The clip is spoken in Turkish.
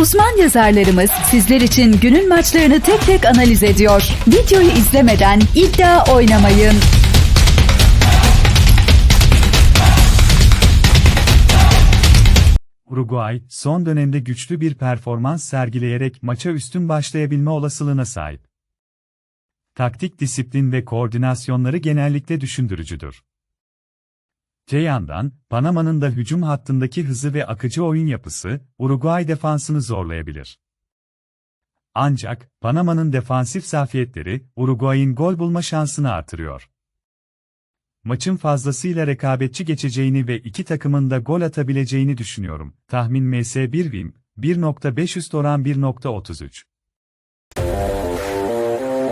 Uzman yazarlarımız sizler için günün maçlarını tek tek analiz ediyor. Videoyu izlemeden iddia oynamayın. Uruguay, son dönemde güçlü bir performans sergileyerek maça üstün başlayabilme olasılığına sahip. Taktik disiplin ve koordinasyonları genellikle düşündürücüdür. Te yandan, Panama'nın da hücum hattındaki hızı ve akıcı oyun yapısı, Uruguay defansını zorlayabilir. Ancak, Panama'nın defansif zafiyetleri, Uruguay'ın gol bulma şansını artırıyor. Maçın fazlasıyla rekabetçi geçeceğini ve iki takımın da gol atabileceğini düşünüyorum. Tahmin MS1 Wim, 1.5 üst oran 1.33.